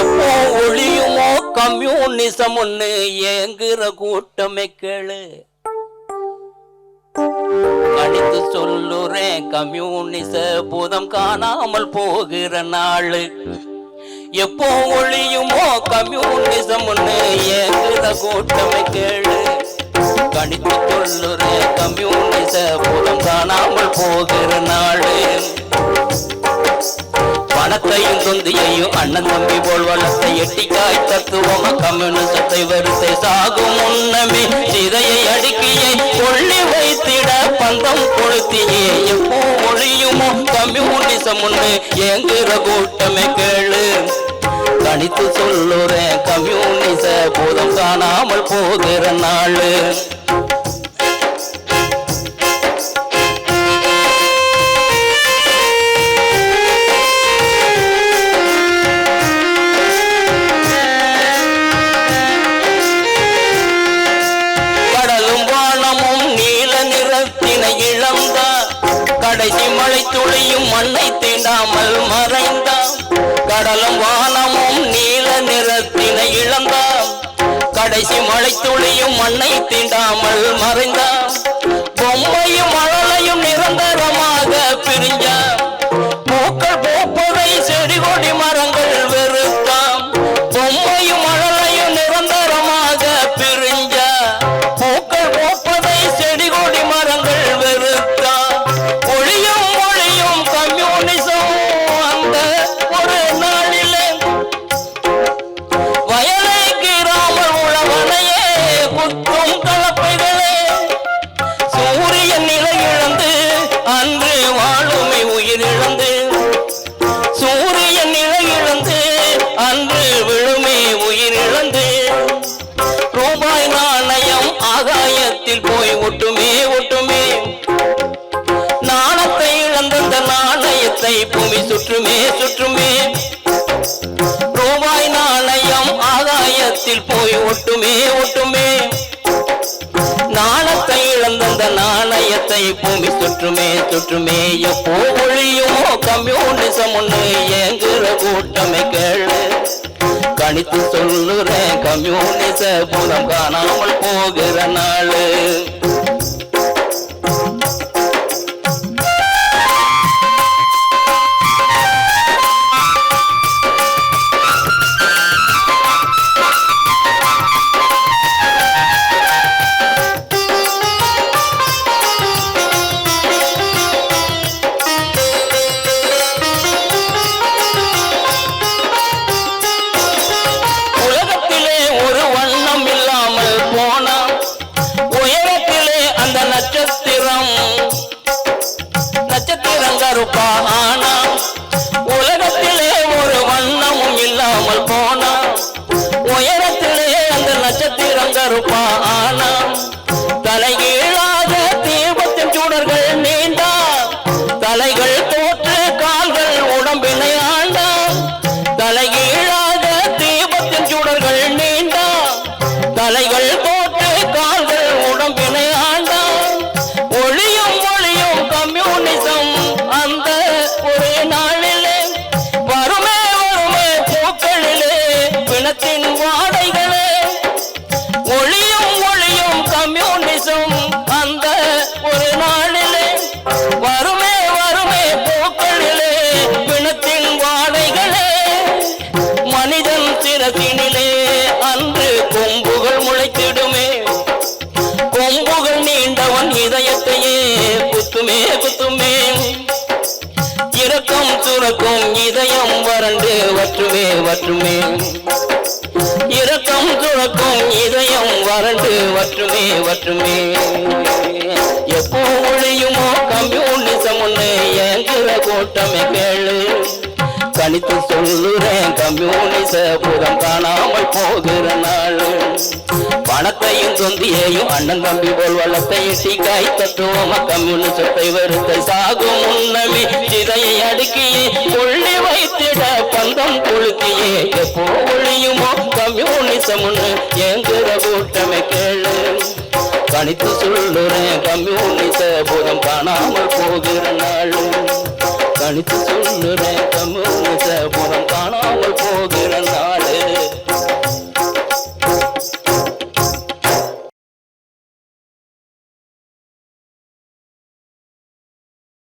எப்போ ஒளியுமோ கம்யூனிசம் ஒண்ணு ஏங்குற கூட்டமே கேளு. கணித்து சொல்லுறேன் கம்யூனிச பூதம் காணாமல் போகிற நாளு. எப்போ ஒளியுமோ கம்யூனிசம் ஒண்ணு ஏங்குற கூட்டமே கேளு. கணித்து சொல்லுறேன் கம்யூனிச பூதம் காணாமல் போகிற நாளு. பணத்தையும் தொந்தியையும் அண்ணன் தம்பி போல் வளர்த்த எட்டிக்காய் தத்துவம் கம்யூனிசத்தை வரிசை சாகும் முன்னமே சிதையை அடுக்கியை கொள்ளி வைத்திட பந்தம் கொளுத்தியே. எப்போ ஒளியுமோ கம்யூனிசம் ஒண்ணு ஏங்குற கூட்டமே கேளு. கணித்து சொல்லுறேன் கம்யூனிச போதும் காணாமல் போகிற நாளு. நீல இழந்தார். கடைசி மழை துளியும் மண்ணை தீண்டாமல் மறைந்தார். கடலும் வானமும் நீல நிறத்தினை இழந்தார். கடைசி மழை துளியும் மண்ணை தீண்டாமல் மறைந்தார். பூமி சுற்றுமே சுற்றுமே. ரூபாய் நாணயம் ஆகாயத்தில் போய் ஒட்டுமே ஒட்டுமே. நாணத்தை இழந்தந்த நாணயத்தை பூமி சுற்றுமே சுற்றுமே. எப்போ ஒழியுமோ கம்யூனிசம் ஒண்ணு ஏங்குற கூட்டமை கேளு. கணித்து சொல்லுற கம்யூனிச புலம் காணாமல் போகிற நாள். তার পা இரக்கம் சுரக்கும் இதயம் வறண்டு வற்றுமே வற்றுமே. இரக்கம் சுரக்கும் இதயம் வறண்டு வற்றுமே வற்றுமே. எப்போ ஒளியுமோ கம்யூனிசம் ஒன்று ஏங்குற கூட்டமே கேளு. கணித்து சொல்லுறேன் கம்யூனிச புறம் காணாமல் போகிற நாள். பணத்தையும் தொந்தியையும் அண்ணன் தம்பி போல் வளத்தை சீக்காய் தத்துவமா கம்யூனிசத்தை வெறுத்த சாகும் முன்னமே சிதையை அடுக்கியே கொள்ளி வைத்திட பந்தம் கொளுத்தியே எப்போ ஒழியுமோ கம்யூனிசம்னு எங்குற கூட்டமை கேளு. கணித்து சொல்லுறேன் கம்யூனிச புறம் காணாமல் போகிற நாள். கணித்து சொல்லுறேன் கம்யூனிச புறம் காணாமல் போகிற நாள்.